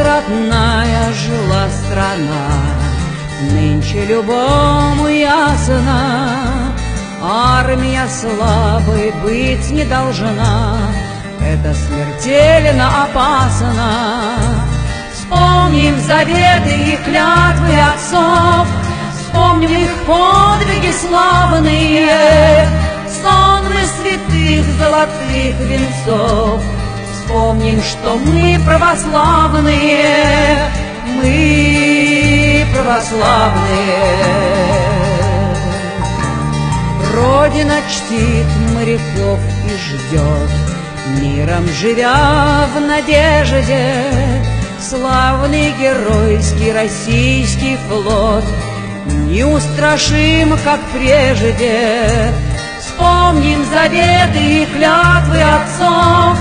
родная жила страна, Нынче любому ясно, Армия слабой быть не должна, Это смертельно опасно. Вспомним заветы и клятвы отцов, Вспомним их подвиги славные, Сонмы святых золотых венцов, Вспомним, что мы православные, Мы православные. Родина чтит моряков и ждет, Миром живя в надежде, Славный геройский российский флот Неустрашим, как прежде. Вспомним заветы и клятвы отцов,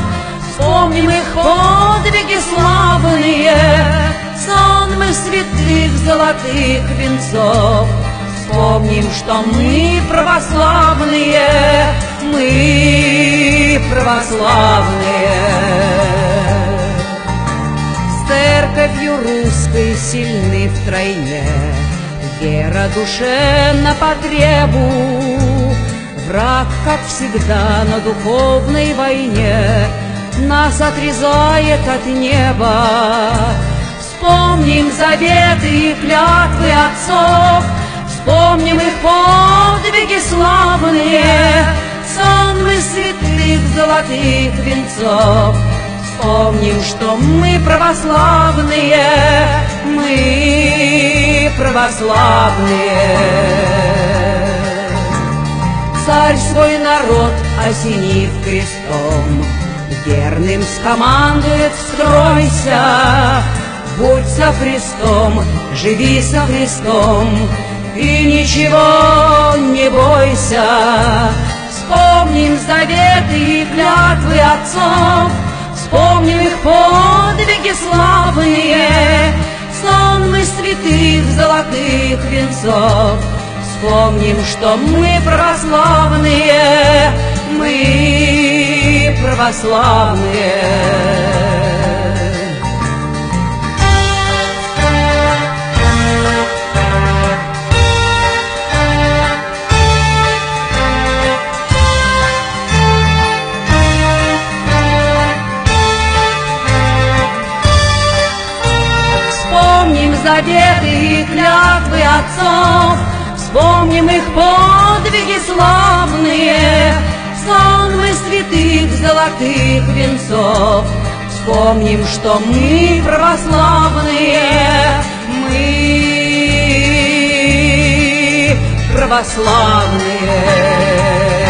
Вспомним их подвиги славные, Сонмы святых золотых венцов. Вспомним, что мы православные, Мы православные. С церковью русской сильны втройне, Вера душе на потребу, Враг, как всегда, на духовной войне Нас отрезает от неба. Вспомним заветы и клятвы отцов, Вспомним их подвиги славные, Сонмы святых золотых венцов. Вспомним, что мы православные, Мы православные. Царь свой народ осенив крестом, Верным скомандует «Стройся!» Будь со Христом, живи со Христом, И ничего не бойся. Вспомним заветы и клятвы отцов, Вспомним их подвиги славные, Сонмы святых золотых венцов. Вспомним, что мы православные, Мы православные. Заветы и клятвы отцов, Вспомним их подвиги славные, Сонмы святых золотых венцов. Вспомним, что мы православные, Мы православные.